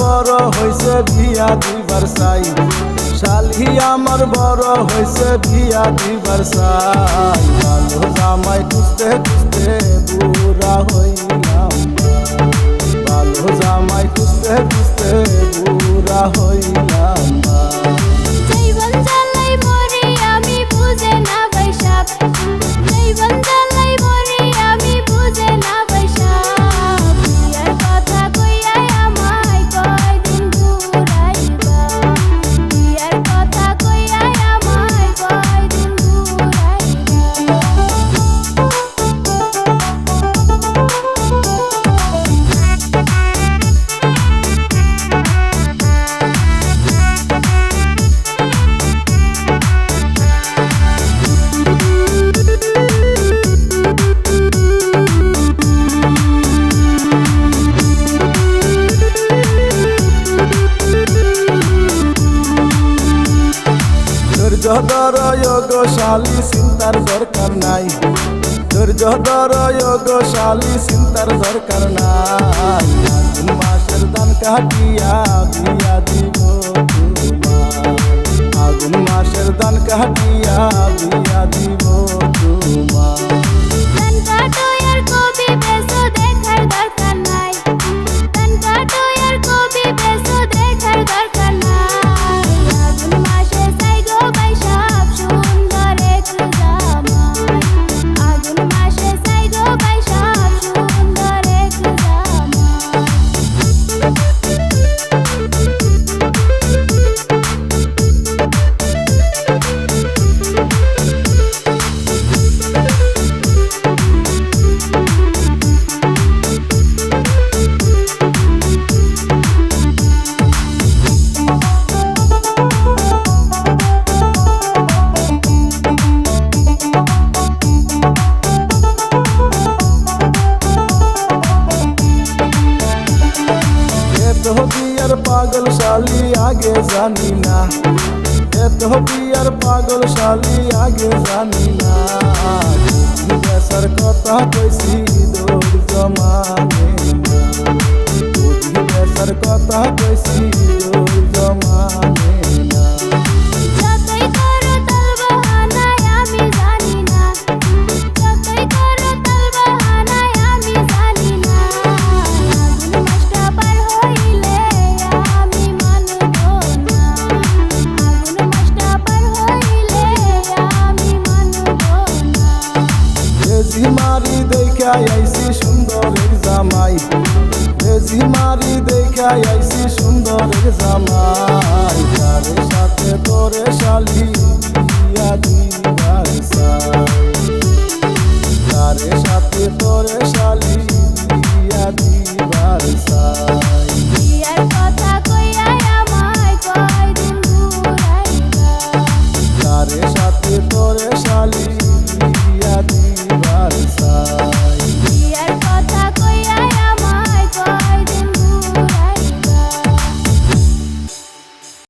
বড় হয়েছে বিয়া দিবার সাই শালহি আমার বড় হয়েছে বিয়া দিবার সাই ভালো জামাই খুঁজতে খুঁজতে বুড়া হইলাম। ভালো জামাই খুঁজতে খুঁজতে বুড়া হইলাম। ধৈর্য ধর গো শালি চিন্তার দরকার নাই। ধৈর্য ধর গো শালি চিন্তার দরকার নাই। মাসের দান কাটিয়া দিয়া দিব আগুন মাসের দান কাটিয়া দিয়া দিব এত বিয়ার পাগল শালি আগে জানি না। এত বিয়ার পাগল শালি আগে জানি না। কথা কইছি দৌড় জমানে সুন্দরের জামাই। বেশি মারি দেখা আইসি সুন্দরের জামাই। তারে সাথে তোরে শালি